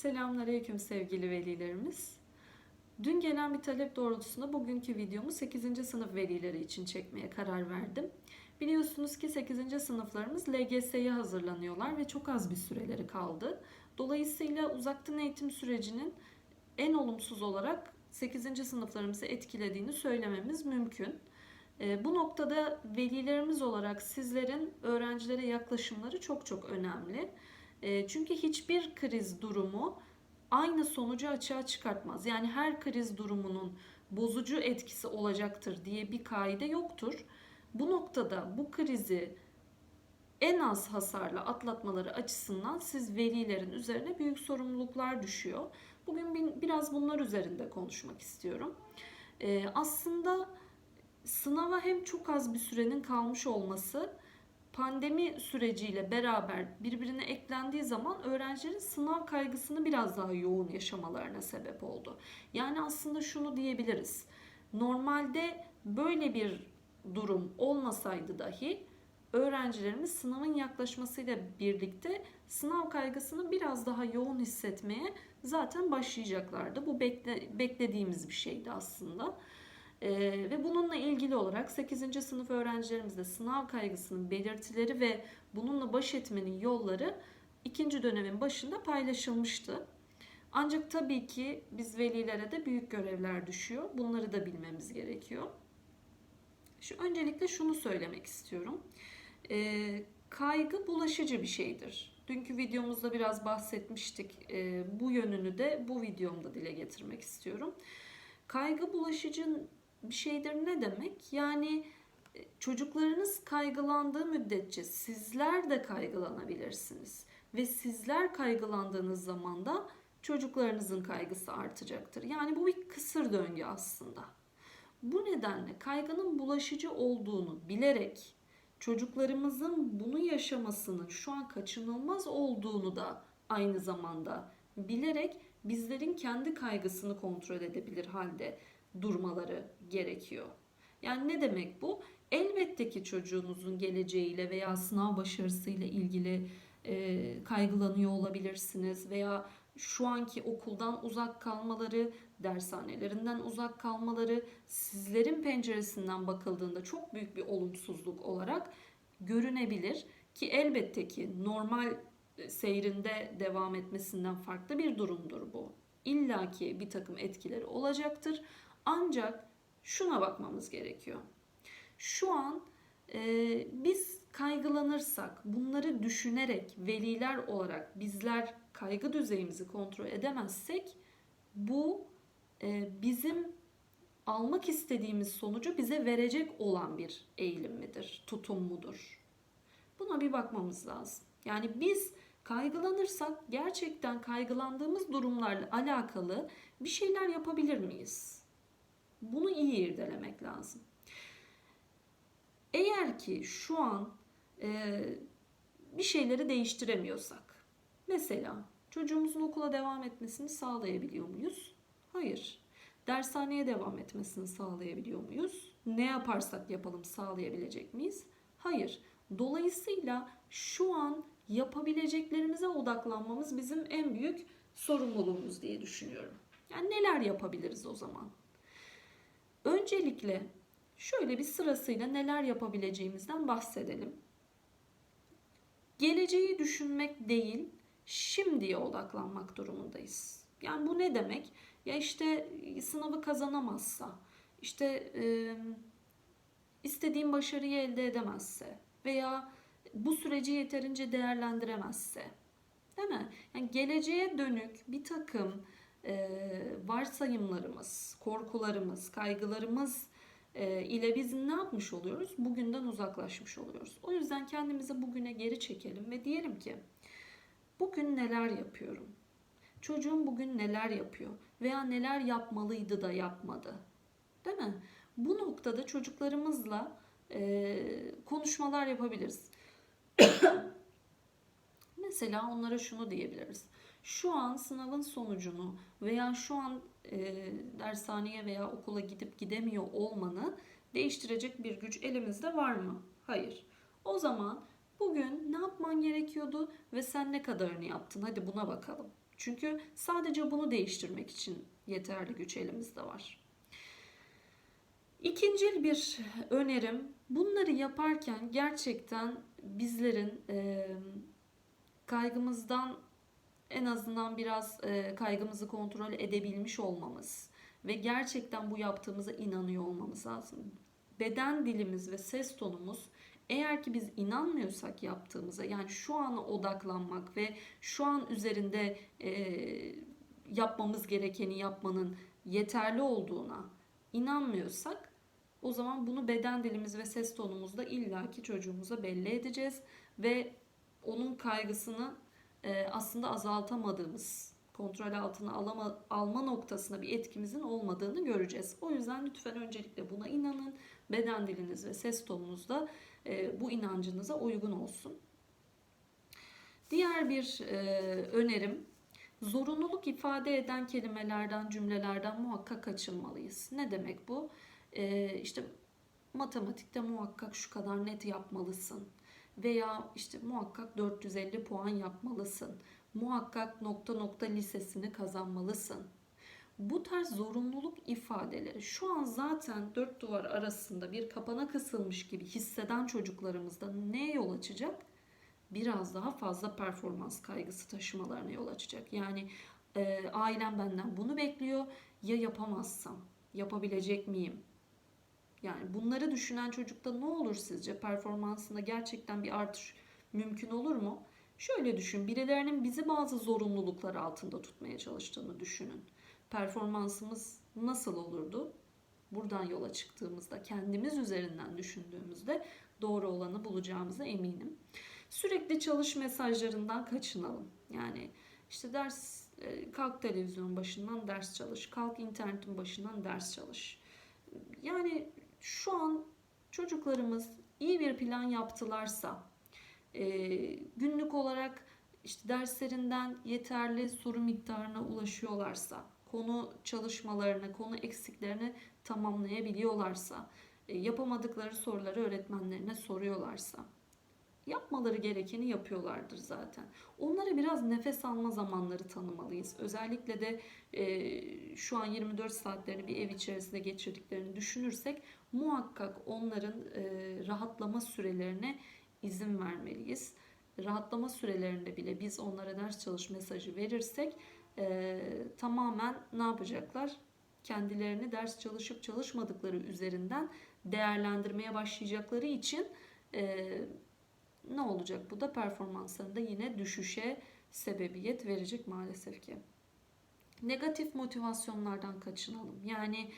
Selamünaleyküm sevgili velilerimiz. Dün gelen bir talep doğrultusunda bugünkü videomu 8. sınıf velileri için çekmeye karar verdim. Biliyorsunuz ki 8. sınıflarımız LGS'ye hazırlanıyorlar ve çok az bir süreleri kaldı. Dolayısıyla uzaktan eğitim sürecinin en olumsuz olarak 8. sınıflarımızı etkilediğini söylememiz mümkün. E, Bu noktada velilerimiz olarak sizlerin öğrencilere yaklaşımları çok çok önemli. Çünkü hiçbir kriz durumu aynı sonucu açığa çıkartmaz. Yani her kriz durumunun bozucu etkisi olacaktır diye bir kaide yoktur. Bu noktada bu krizi en az hasarla atlatmaları açısından siz velilerin üzerine büyük sorumluluklar düşüyor. Bugün biraz bunlar üzerinde konuşmak istiyorum. Aslında sınava hem çok az bir sürenin kalmış olması pandemi süreciyle beraber birbirine eklendiği zaman öğrencilerin sınav kaygısını biraz daha yoğun yaşamalarına sebep oldu. Yani aslında şunu diyebiliriz. Normalde böyle bir durum olmasaydı dahi öğrencilerimiz sınavın yaklaşmasıyla birlikte sınav kaygısını biraz daha yoğun hissetmeye zaten başlayacaklardı. Bu bekle, beklediğimiz bir şeydi aslında. Ee, ve bununla ilgili olarak 8. sınıf öğrencilerimizde sınav kaygısının belirtileri ve bununla baş etmenin yolları ikinci dönemin başında paylaşılmıştı. Ancak tabii ki biz velilere de büyük görevler düşüyor. Bunları da bilmemiz gerekiyor. Şu öncelikle şunu söylemek istiyorum. Ee, kaygı bulaşıcı bir şeydir. Dünkü videomuzda biraz bahsetmiştik. Ee, bu yönünü de bu videomda dile getirmek istiyorum. Kaygı bulaşıcı bir şeydir ne demek? Yani e, çocuklarınız kaygılandığı müddetçe sizler de kaygılanabilirsiniz. Ve sizler kaygılandığınız zaman da çocuklarınızın kaygısı artacaktır. Yani bu bir kısır döngü aslında. Bu nedenle kaygının bulaşıcı olduğunu bilerek çocuklarımızın bunu yaşamasının şu an kaçınılmaz olduğunu da aynı zamanda bilerek bizlerin kendi kaygısını kontrol edebilir halde durmaları gerekiyor. Yani ne demek bu? Elbette ki çocuğunuzun geleceğiyle veya sınav başarısıyla ilgili e, kaygılanıyor olabilirsiniz veya şu anki okuldan uzak kalmaları, dershanelerinden uzak kalmaları sizlerin penceresinden bakıldığında çok büyük bir olumsuzluk olarak görünebilir ki elbette ki normal seyrinde devam etmesinden farklı bir durumdur bu. İlla ki bir takım etkileri olacaktır. Ancak şuna bakmamız gerekiyor. Şu an e, biz kaygılanırsak, bunları düşünerek veliler olarak bizler kaygı düzeyimizi kontrol edemezsek bu e, bizim almak istediğimiz sonucu bize verecek olan bir eğilim midir, tutum mudur? Buna bir bakmamız lazım. Yani biz kaygılanırsak gerçekten kaygılandığımız durumlarla alakalı bir şeyler yapabilir miyiz? Bunu iyi irdelemek lazım. Eğer ki şu an e, bir şeyleri değiştiremiyorsak, mesela çocuğumuzun okula devam etmesini sağlayabiliyor muyuz? Hayır. Dershaneye devam etmesini sağlayabiliyor muyuz? Ne yaparsak yapalım sağlayabilecek miyiz? Hayır. Dolayısıyla şu an yapabileceklerimize odaklanmamız bizim en büyük sorumluluğumuz diye düşünüyorum. Yani neler yapabiliriz o zaman? Öncelikle şöyle bir sırasıyla neler yapabileceğimizden bahsedelim. Geleceği düşünmek değil, şimdiye odaklanmak durumundayız. Yani bu ne demek? Ya işte sınavı kazanamazsa, işte e, istediğim başarıyı elde edemezse veya bu süreci yeterince değerlendiremezse, değil mi? Yani geleceğe dönük bir takım e, varsayımlarımız, korkularımız, kaygılarımız e, ile biz ne yapmış oluyoruz? Bugünden uzaklaşmış oluyoruz. O yüzden kendimizi bugüne geri çekelim ve diyelim ki bugün neler yapıyorum? Çocuğum bugün neler yapıyor? Veya neler yapmalıydı da yapmadı? Değil mi? Bu noktada çocuklarımızla e, konuşmalar yapabiliriz. Mesela onlara şunu diyebiliriz. Şu an sınavın sonucunu veya şu an e, dershaneye veya okula gidip gidemiyor olmanı değiştirecek bir güç elimizde var mı? Hayır. O zaman bugün ne yapman gerekiyordu ve sen ne kadarını yaptın? Hadi buna bakalım. Çünkü sadece bunu değiştirmek için yeterli güç elimizde var. İkinci bir önerim bunları yaparken gerçekten bizlerin e, kaygımızdan en azından biraz e, kaygımızı kontrol edebilmiş olmamız ve gerçekten bu yaptığımıza inanıyor olmamız lazım. Beden dilimiz ve ses tonumuz eğer ki biz inanmıyorsak yaptığımıza yani şu ana odaklanmak ve şu an üzerinde e, yapmamız gerekeni yapmanın yeterli olduğuna inanmıyorsak o zaman bunu beden dilimiz ve ses tonumuzda illaki çocuğumuza belli edeceğiz ve onun kaygısını e, aslında azaltamadığımız, kontrol altına alama, alma noktasında bir etkimizin olmadığını göreceğiz. O yüzden lütfen öncelikle buna inanın. Beden diliniz ve ses tonunuz da e, bu inancınıza uygun olsun. Diğer bir e, önerim zorunluluk ifade eden kelimelerden, cümlelerden muhakkak kaçınmalıyız. Ne demek bu? E, işte matematikte muhakkak şu kadar net yapmalısın veya işte muhakkak 450 puan yapmalısın. Muhakkak nokta nokta lisesini kazanmalısın. Bu tarz zorunluluk ifadeleri şu an zaten dört duvar arasında bir kapana kısılmış gibi hisseden çocuklarımızda neye yol açacak? Biraz daha fazla performans kaygısı taşımalarına yol açacak. Yani e, ailem benden bunu bekliyor. Ya yapamazsam, yapabilecek miyim? Yani bunları düşünen çocukta ne olur sizce? Performansında gerçekten bir artış mümkün olur mu? Şöyle düşün, birilerinin bizi bazı zorunluluklar altında tutmaya çalıştığını düşünün. Performansımız nasıl olurdu? Buradan yola çıktığımızda, kendimiz üzerinden düşündüğümüzde doğru olanı bulacağımıza eminim. Sürekli çalış mesajlarından kaçınalım. Yani işte ders e, kalk televizyon başından ders çalış, kalk internetin başından ders çalış. Yani şu an çocuklarımız iyi bir plan yaptılarsa, e, günlük olarak işte derslerinden yeterli soru miktarına ulaşıyorlarsa, konu çalışmalarını, konu eksiklerini tamamlayabiliyorlarsa, e, yapamadıkları soruları öğretmenlerine soruyorlarsa, yapmaları gerekeni yapıyorlardır zaten. Onlara biraz nefes alma zamanları tanımalıyız. Özellikle de e, şu an 24 saatlerini bir ev içerisinde geçirdiklerini düşünürsek muhakkak onların e, rahatlama sürelerine izin vermeliyiz. Rahatlama sürelerinde bile biz onlara ders çalış mesajı verirsek e, tamamen ne yapacaklar? Kendilerini ders çalışıp çalışmadıkları üzerinden değerlendirmeye başlayacakları için e, ne olacak? Bu da performanslarında yine düşüşe sebebiyet verecek maalesef ki. Negatif motivasyonlardan kaçınalım. Yani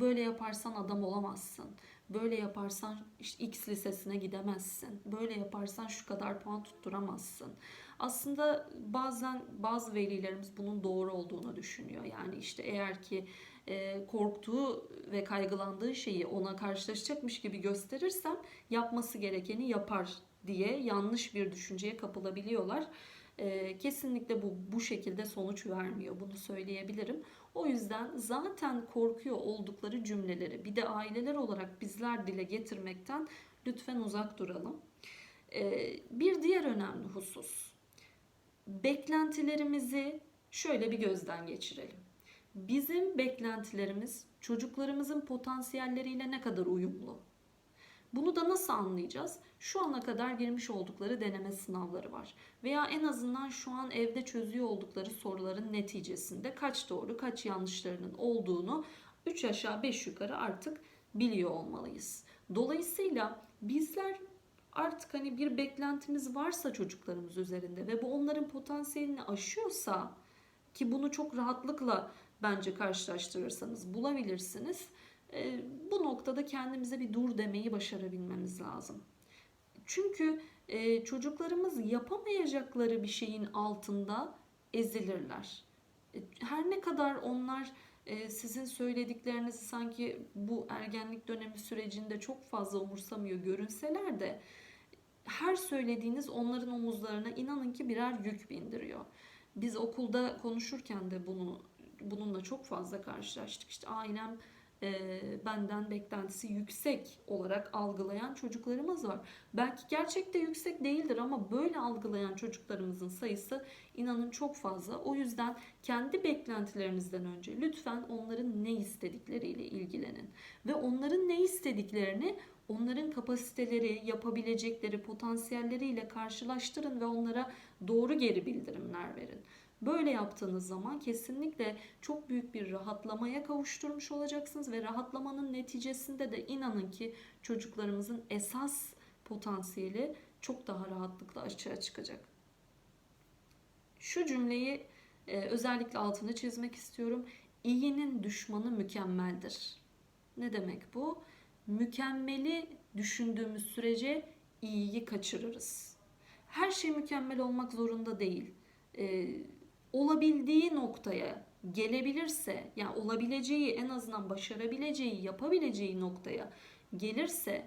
böyle yaparsan adam olamazsın. Böyle yaparsan X lisesine gidemezsin. Böyle yaparsan şu kadar puan tutturamazsın. Aslında bazen bazı velilerimiz bunun doğru olduğunu düşünüyor. Yani işte eğer ki e, korktuğu ve kaygılandığı şeyi ona karşılaşacakmış gibi gösterirsem yapması gerekeni yapar diye yanlış bir düşünceye kapılabiliyorlar. E, kesinlikle bu bu şekilde sonuç vermiyor. Bunu söyleyebilirim. O yüzden zaten korkuyor oldukları cümleleri bir de aileler olarak bizler dile getirmekten lütfen uzak duralım. E, bir diğer önemli husus beklentilerimizi şöyle bir gözden geçirelim. Bizim beklentilerimiz çocuklarımızın potansiyelleriyle ne kadar uyumlu? Bunu da nasıl anlayacağız? Şu ana kadar girmiş oldukları deneme sınavları var. Veya en azından şu an evde çözüyor oldukları soruların neticesinde kaç doğru kaç yanlışlarının olduğunu 3 aşağı 5 yukarı artık biliyor olmalıyız. Dolayısıyla bizler artık hani bir beklentimiz varsa çocuklarımız üzerinde ve bu onların potansiyelini aşıyorsa ki bunu çok rahatlıkla bence karşılaştırırsanız bulabilirsiniz. E, bu noktada kendimize bir dur demeyi başarabilmemiz lazım. Çünkü e, çocuklarımız yapamayacakları bir şeyin altında ezilirler. E, her ne kadar onlar e, sizin söylediklerinizi sanki bu ergenlik dönemi sürecinde çok fazla umursamıyor görünseler de her söylediğiniz onların omuzlarına inanın ki birer yük bindiriyor. Biz okulda konuşurken de bunu bununla çok fazla karşılaştık. İşte ailem e, benden beklentisi yüksek olarak algılayan çocuklarımız var. Belki gerçekte yüksek değildir ama böyle algılayan çocuklarımızın sayısı inanın çok fazla. O yüzden kendi beklentilerinizden önce lütfen onların ne istedikleriyle ilgilenin ve onların ne istediklerini onların kapasiteleri, yapabilecekleri, potansiyelleriyle karşılaştırın ve onlara doğru geri bildirimler verin. Böyle yaptığınız zaman kesinlikle çok büyük bir rahatlamaya kavuşturmuş olacaksınız ve rahatlamanın neticesinde de inanın ki çocuklarımızın esas potansiyeli çok daha rahatlıkla açığa çıkacak. Şu cümleyi e, özellikle altını çizmek istiyorum. İyinin düşmanı mükemmeldir. Ne demek bu? Mükemmeli düşündüğümüz sürece iyiyi kaçırırız. Her şey mükemmel olmak zorunda değil. Ee, olabildiği noktaya gelebilirse, yani olabileceği en azından başarabileceği, yapabileceği noktaya gelirse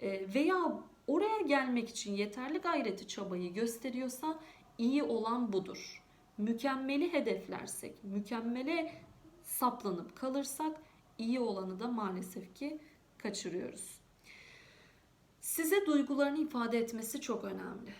e, veya oraya gelmek için yeterli gayreti, çabayı gösteriyorsa iyi olan budur. Mükemmeli hedeflersek, mükemmele saplanıp kalırsak iyi olanı da maalesef ki kaçırıyoruz. Size duygularını ifade etmesi çok önemli.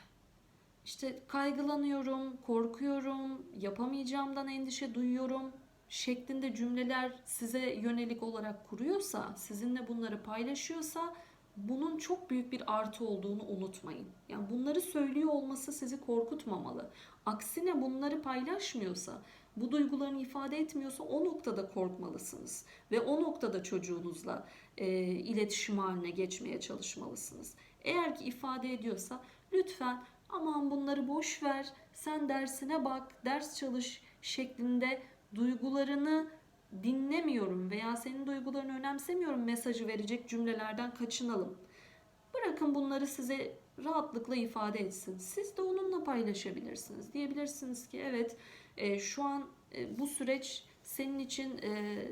İşte kaygılanıyorum, korkuyorum, yapamayacağımdan endişe duyuyorum şeklinde cümleler size yönelik olarak kuruyorsa, sizinle bunları paylaşıyorsa bunun çok büyük bir artı olduğunu unutmayın. Yani bunları söylüyor olması sizi korkutmamalı. Aksine bunları paylaşmıyorsa, bu duygularını ifade etmiyorsa o noktada korkmalısınız ve o noktada çocuğunuzla e, iletişim haline geçmeye çalışmalısınız. Eğer ki ifade ediyorsa lütfen aman bunları boş ver, sen dersine bak, ders çalış şeklinde duygularını dinlemiyorum veya senin duygularını önemsemiyorum mesajı verecek cümlelerden kaçınalım. Bırakın bunları size rahatlıkla ifade etsin. Siz de onunla paylaşabilirsiniz. Diyebilirsiniz ki evet e, şu an e, bu süreç senin için e,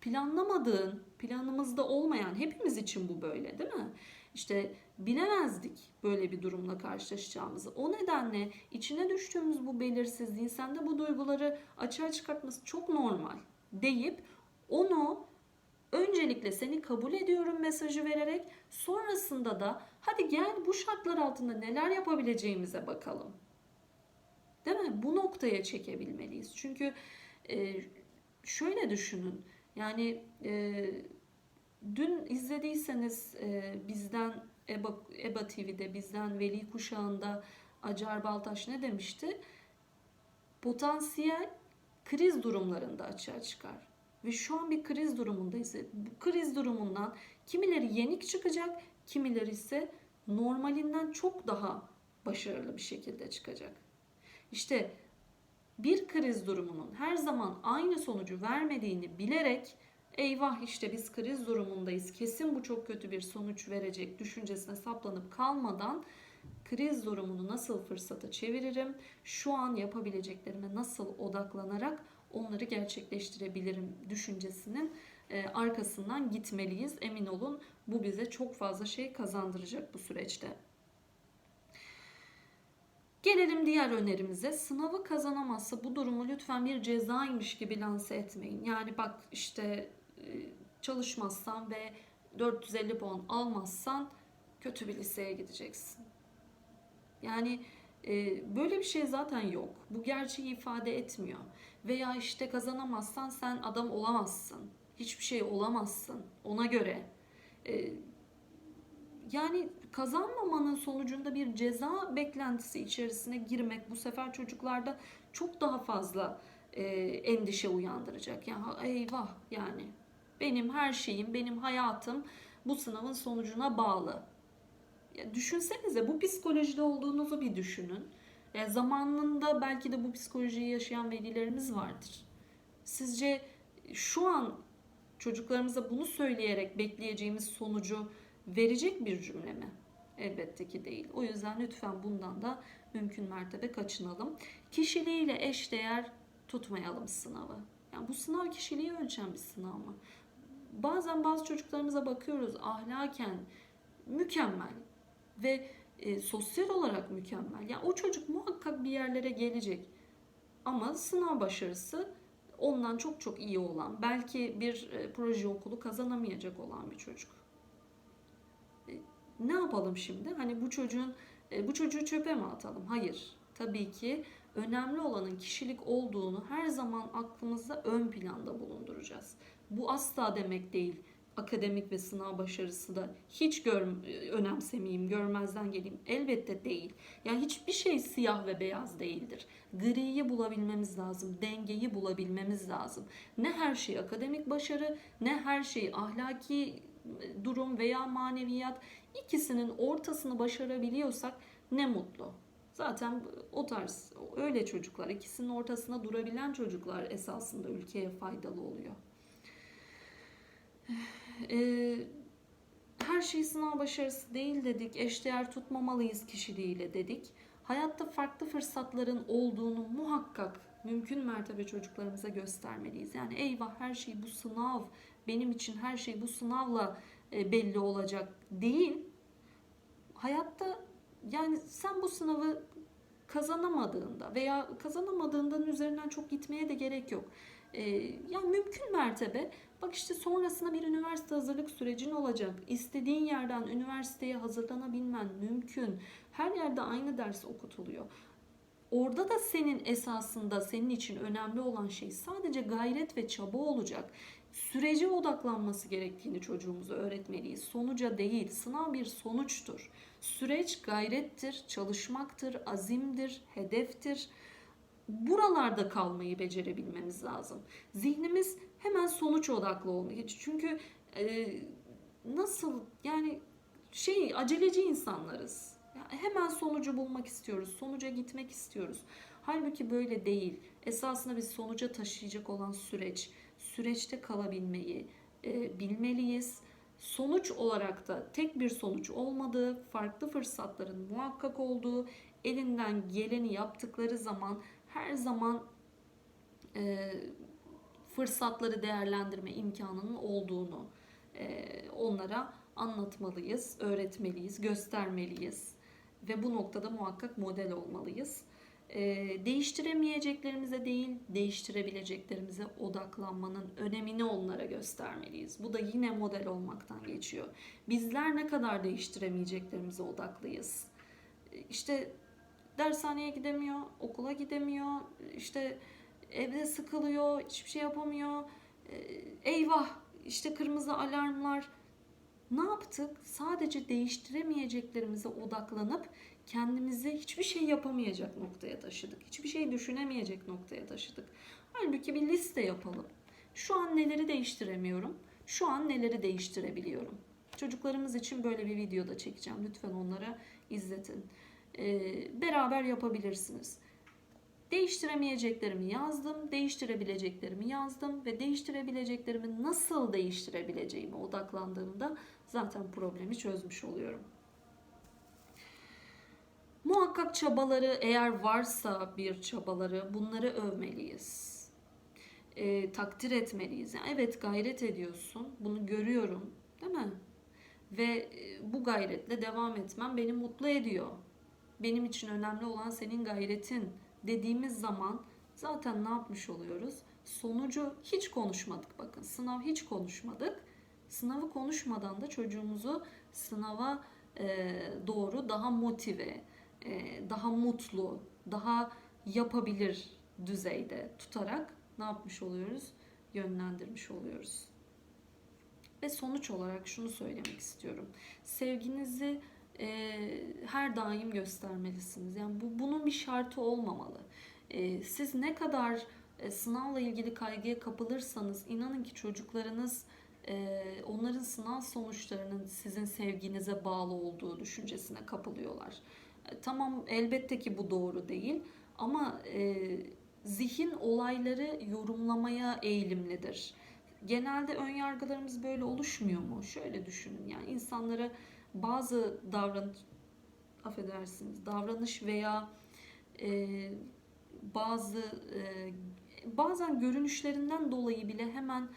planlamadığın, planımızda olmayan hepimiz için bu böyle değil mi? İşte bilemezdik böyle bir durumla karşılaşacağımızı. O nedenle içine düştüğümüz bu belirsizliğin sende bu duyguları açığa çıkartması çok normal deyip onu öncelikle seni kabul ediyorum mesajı vererek sonrasında da hadi gel bu şartlar altında neler yapabileceğimize bakalım. Değil mi? Bu noktaya çekebilmeliyiz. Çünkü e, şöyle düşünün. Yani e, dün izlediyseniz e, bizden EBA, EBA TV'de bizden Veli Kuşağı'nda Acar Baltaş ne demişti? Potansiyel kriz durumlarında açığa çıkar. Ve şu an bir kriz durumundayız. Bu kriz durumundan kimileri yenik çıkacak, kimileri ise normalinden çok daha başarılı bir şekilde çıkacak. İşte bir kriz durumunun her zaman aynı sonucu vermediğini bilerek eyvah işte biz kriz durumundayız kesin bu çok kötü bir sonuç verecek düşüncesine saplanıp kalmadan kriz durumunu nasıl fırsata çeviririm, şu an yapabileceklerime nasıl odaklanarak onları gerçekleştirebilirim düşüncesinin e, arkasından gitmeliyiz. Emin olun bu bize çok fazla şey kazandıracak bu süreçte. Gelelim diğer önerimize. Sınavı kazanamazsa bu durumu lütfen bir cezaymış gibi lanse etmeyin. Yani bak işte e, çalışmazsan ve 450 puan almazsan kötü bir liseye gideceksin. Yani e, böyle bir şey zaten yok. Bu gerçeği ifade etmiyor. Veya işte kazanamazsan sen adam olamazsın. Hiçbir şey olamazsın. Ona göre. E, yani kazanmamanın sonucunda bir ceza beklentisi içerisine girmek bu sefer çocuklarda çok daha fazla e, endişe uyandıracak. Yani eyvah yani benim her şeyim, benim hayatım bu sınavın sonucuna bağlı. Ya düşünsenize bu psikolojide olduğunuzu bir düşünün. Yani zamanında belki de bu psikolojiyi yaşayan velilerimiz vardır. Sizce şu an çocuklarımıza bunu söyleyerek bekleyeceğimiz sonucu verecek bir cümle mi? Elbette ki değil. O yüzden lütfen bundan da mümkün mertebe kaçınalım. Kişiliğiyle eşdeğer tutmayalım sınavı. Yani bu sınav kişiliği ölçen bir sınav mı? Bazen bazı çocuklarımıza bakıyoruz ahlaken mükemmel ve e, sosyal olarak mükemmel. Yani o çocuk muhakkak bir yerlere gelecek. Ama sınav başarısı ondan çok çok iyi olan, belki bir e, proje okulu kazanamayacak olan bir çocuk. E, ne yapalım şimdi? Hani bu çocuğun e, bu çocuğu çöpe mi atalım? Hayır. Tabii ki önemli olanın kişilik olduğunu her zaman aklımızda ön planda bulunduracağız. Bu asla demek değil akademik ve sınav başarısı da hiç gör, önemsemeyeyim, görmezden geleyim. Elbette değil. Yani hiçbir şey siyah ve beyaz değildir. Griyi bulabilmemiz lazım, dengeyi bulabilmemiz lazım. Ne her şey akademik başarı, ne her şey ahlaki durum veya maneviyat. İkisinin ortasını başarabiliyorsak ne mutlu. Zaten o tarz öyle çocuklar, ikisinin ortasına durabilen çocuklar esasında ülkeye faydalı oluyor. Ee, her şey sınav başarısı değil dedik. Eşdeğer tutmamalıyız kişiliğiyle dedik. Hayatta farklı fırsatların olduğunu muhakkak mümkün mertebe çocuklarımıza göstermeliyiz. Yani eyvah her şey bu sınav, benim için her şey bu sınavla belli olacak değil. Hayatta yani sen bu sınavı kazanamadığında veya kazanamadığından üzerinden çok gitmeye de gerek yok. Ee, yani mümkün mertebe bak işte sonrasında bir üniversite hazırlık sürecin olacak. İstediğin yerden üniversiteye hazırlanabilmen mümkün. Her yerde aynı ders okutuluyor. Orada da senin esasında senin için önemli olan şey sadece gayret ve çaba olacak. Sürece odaklanması gerektiğini çocuğumuza öğretmeliyiz. Sonuca değil. Sınav bir sonuçtur. Süreç gayrettir, çalışmaktır, azimdir, hedeftir. Buralarda kalmayı becerebilmemiz lazım. Zihnimiz hemen sonuç odaklı olmalı. Çünkü e, nasıl yani şey aceleci insanlarız. Hemen sonucu bulmak istiyoruz. Sonuca gitmek istiyoruz. Halbuki böyle değil. Esasında biz sonuca taşıyacak olan süreç, süreçte kalabilmeyi e, bilmeliyiz. Sonuç olarak da tek bir sonuç olmadığı, farklı fırsatların muhakkak olduğu, elinden geleni yaptıkları zaman her zaman e, fırsatları değerlendirme imkanının olduğunu e, onlara anlatmalıyız, öğretmeliyiz, göstermeliyiz ve bu noktada muhakkak model olmalıyız. E, değiştiremeyeceklerimize değil, değiştirebileceklerimize odaklanmanın önemini onlara göstermeliyiz. Bu da yine model olmaktan geçiyor. Bizler ne kadar değiştiremeyeceklerimize odaklıyız. İşte dershaneye gidemiyor, okula gidemiyor, işte evde sıkılıyor, hiçbir şey yapamıyor. Eyvah, işte kırmızı alarmlar. Ne yaptık? Sadece değiştiremeyeceklerimize odaklanıp kendimizi hiçbir şey yapamayacak noktaya taşıdık. Hiçbir şey düşünemeyecek noktaya taşıdık. Halbuki bir liste yapalım. Şu an neleri değiştiremiyorum? Şu an neleri değiştirebiliyorum? Çocuklarımız için böyle bir video da çekeceğim. Lütfen onlara izletin. Ee, beraber yapabilirsiniz. Değiştiremeyeceklerimi yazdım, değiştirebileceklerimi yazdım ve değiştirebileceklerimi nasıl değiştirebileceğime odaklandığımda zaten problemi çözmüş oluyorum. Muhakkak çabaları eğer varsa bir çabaları bunları övmeliyiz. E, takdir etmeliyiz. Yani evet gayret ediyorsun. Bunu görüyorum. Değil mi? Ve bu gayretle devam etmem beni mutlu ediyor. Benim için önemli olan senin gayretin dediğimiz zaman zaten ne yapmış oluyoruz? Sonucu hiç konuşmadık bakın. Sınav hiç konuşmadık. Sınavı konuşmadan da çocuğumuzu sınava e, doğru daha motive, e, daha mutlu, daha yapabilir düzeyde tutarak ne yapmış oluyoruz? Yönlendirmiş oluyoruz. Ve sonuç olarak şunu söylemek istiyorum. Sevginizi e, her daim göstermelisiniz. Yani bu bunun bir şartı olmamalı. E, siz ne kadar e, sınavla ilgili kaygıya kapılırsanız inanın ki çocuklarınız e, onların sınav sonuçlarının sizin sevginize bağlı olduğu düşüncesine kapılıyorlar. Tamam elbette ki bu doğru değil ama e, zihin olayları yorumlamaya eğilimlidir. Genelde ön yargılarımız böyle oluşmuyor mu? Şöyle düşünün yani insanlara bazı davranış affedersiniz davranış veya e, bazı e, bazen görünüşlerinden dolayı bile hemen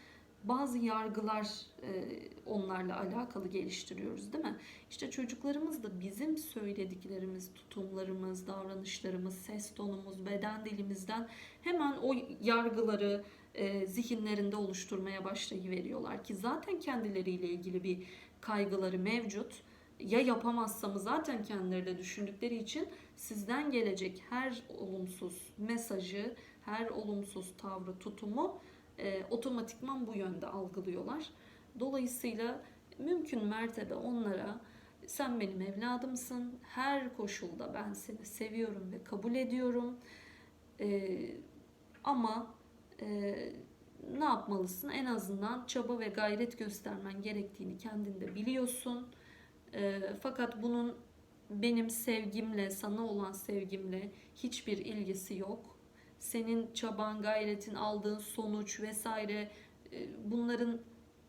bazı yargılar e, onlarla alakalı geliştiriyoruz değil mi? İşte çocuklarımız da bizim söylediklerimiz, tutumlarımız, davranışlarımız, ses tonumuz, beden dilimizden hemen o yargıları e, zihinlerinde oluşturmaya başlayıveriyorlar ki zaten kendileriyle ilgili bir kaygıları mevcut. Ya yapamazsamı zaten kendileri de düşündükleri için sizden gelecek her olumsuz mesajı, her olumsuz tavrı, tutumu e, otomatikman bu yönde algılıyorlar. Dolayısıyla mümkün mertebe onlara sen benim evladımsın, her koşulda ben seni seviyorum ve kabul ediyorum. E, ama e, ne yapmalısın? En azından çaba ve gayret göstermen gerektiğini kendinde biliyorsun. E, fakat bunun benim sevgimle, sana olan sevgimle hiçbir ilgisi yok. Senin çaban, gayretin, aldığın sonuç vesaire e, bunların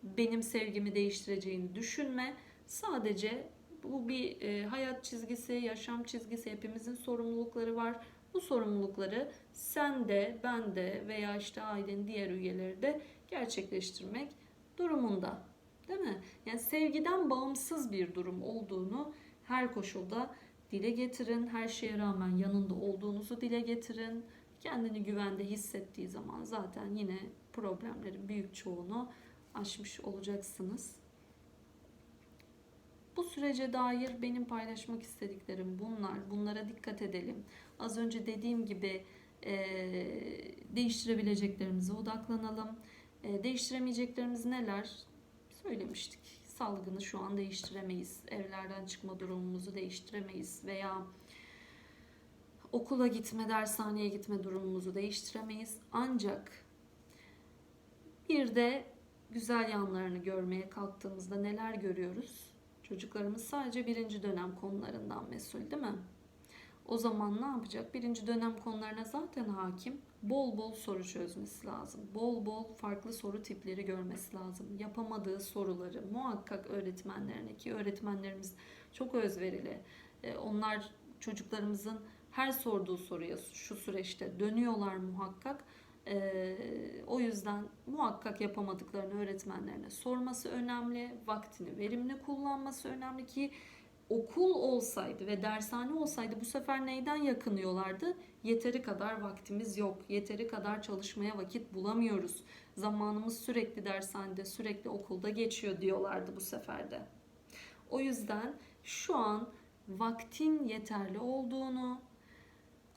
benim sevgimi değiştireceğini düşünme. Sadece bu bir e, hayat çizgisi, yaşam çizgisi, hepimizin sorumlulukları var. Bu sorumlulukları sen de, ben de veya işte ailenin diğer üyeleri de gerçekleştirmek durumunda. Değil mi? Yani sevgiden bağımsız bir durum olduğunu her koşulda dile getirin. Her şeye rağmen yanında olduğunuzu dile getirin. Kendini güvende hissettiği zaman zaten yine problemlerin büyük çoğunu aşmış olacaksınız. Bu sürece dair benim paylaşmak istediklerim bunlar. Bunlara dikkat edelim. Az önce dediğim gibi e, değiştirebileceklerimize odaklanalım. E, değiştiremeyeceklerimiz neler? Söylemiştik. Salgını şu an değiştiremeyiz. Evlerden çıkma durumumuzu değiştiremeyiz. Veya okula gitme, dershaneye gitme durumumuzu değiştiremeyiz. Ancak bir de güzel yanlarını görmeye kalktığımızda neler görüyoruz? Çocuklarımız sadece birinci dönem konularından mesul değil mi? O zaman ne yapacak? Birinci dönem konularına zaten hakim. Bol bol soru çözmesi lazım. Bol bol farklı soru tipleri görmesi lazım. Yapamadığı soruları muhakkak öğretmenlerine ki öğretmenlerimiz çok özverili. Ee, Onlar çocuklarımızın her sorduğu soruya şu süreçte dönüyorlar muhakkak. Ee, o yüzden muhakkak yapamadıklarını öğretmenlerine sorması önemli. Vaktini verimli kullanması önemli ki okul olsaydı ve dershane olsaydı bu sefer neyden yakınıyorlardı? Yeteri kadar vaktimiz yok. Yeteri kadar çalışmaya vakit bulamıyoruz. Zamanımız sürekli dershanede, sürekli okulda geçiyor diyorlardı bu seferde. O yüzden şu an vaktin yeterli olduğunu,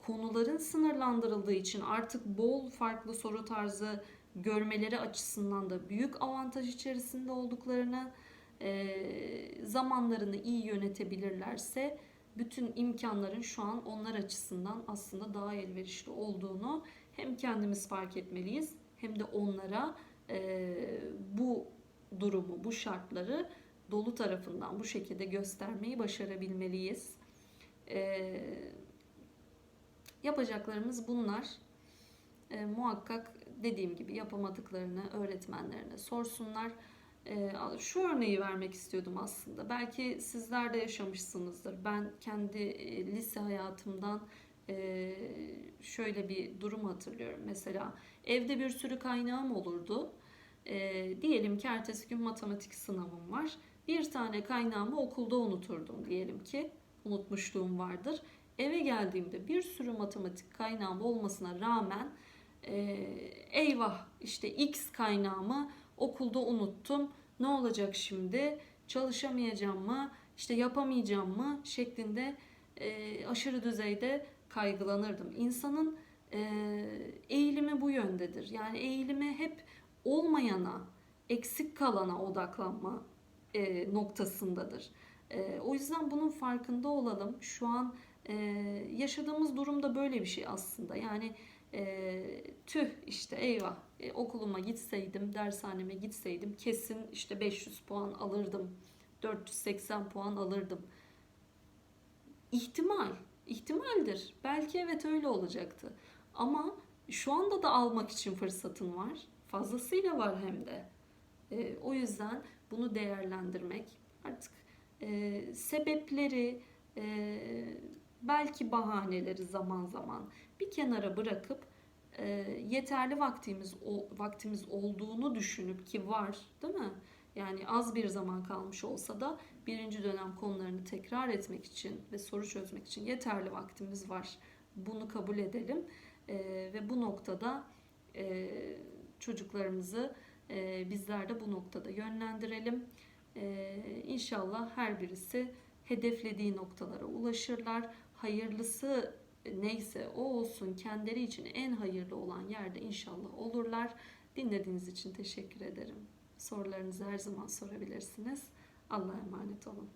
konuların sınırlandırıldığı için artık bol farklı soru tarzı görmeleri açısından da büyük avantaj içerisinde olduklarını, e, zamanlarını iyi yönetebilirlerse bütün imkanların şu an onlar açısından aslında daha elverişli olduğunu hem kendimiz fark etmeliyiz hem de onlara e, bu durumu, bu şartları dolu tarafından bu şekilde göstermeyi başarabilmeliyiz. Eee Yapacaklarımız bunlar. E, muhakkak dediğim gibi yapamadıklarını öğretmenlerine sorsunlar. E, şu örneği vermek istiyordum aslında. Belki sizler de yaşamışsınızdır. Ben kendi e, lise hayatımdan e, şöyle bir durum hatırlıyorum. Mesela evde bir sürü kaynağım olurdu. E, diyelim ki ertesi gün matematik sınavım var. Bir tane kaynağımı okulda unuturdum diyelim ki. Unutmuşluğum vardır. Eve geldiğimde bir sürü matematik kaynağım olmasına rağmen e, eyvah işte X kaynağımı okulda unuttum. Ne olacak şimdi? Çalışamayacağım mı? İşte yapamayacağım mı? şeklinde e, aşırı düzeyde kaygılanırdım. İnsanın e, eğilimi bu yöndedir. Yani eğilimi hep olmayana, eksik kalana odaklanma e, noktasındadır. E, o yüzden bunun farkında olalım. Şu an ee, yaşadığımız durumda böyle bir şey aslında. Yani e, tüh işte eyvah e, okuluma gitseydim, dershaneme gitseydim kesin işte 500 puan alırdım. 480 puan alırdım. İhtimal, ihtimaldir. Belki evet öyle olacaktı. Ama şu anda da almak için fırsatın var. Fazlasıyla var hem de. E, o yüzden bunu değerlendirmek artık e, sebepleri, e, belki bahaneleri zaman zaman bir kenara bırakıp e, yeterli vaktimiz o, vaktimiz olduğunu düşünüp ki var değil mi? Yani az bir zaman kalmış olsa da birinci dönem konularını tekrar etmek için ve soru çözmek için yeterli vaktimiz var. Bunu kabul edelim e, ve bu noktada e, çocuklarımızı e, bizler de bu noktada yönlendirelim. E, inşallah her birisi hedeflediği noktalara ulaşırlar. Hayırlısı neyse o olsun kendileri için en hayırlı olan yerde inşallah olurlar. Dinlediğiniz için teşekkür ederim. Sorularınızı her zaman sorabilirsiniz. Allah'a emanet olun.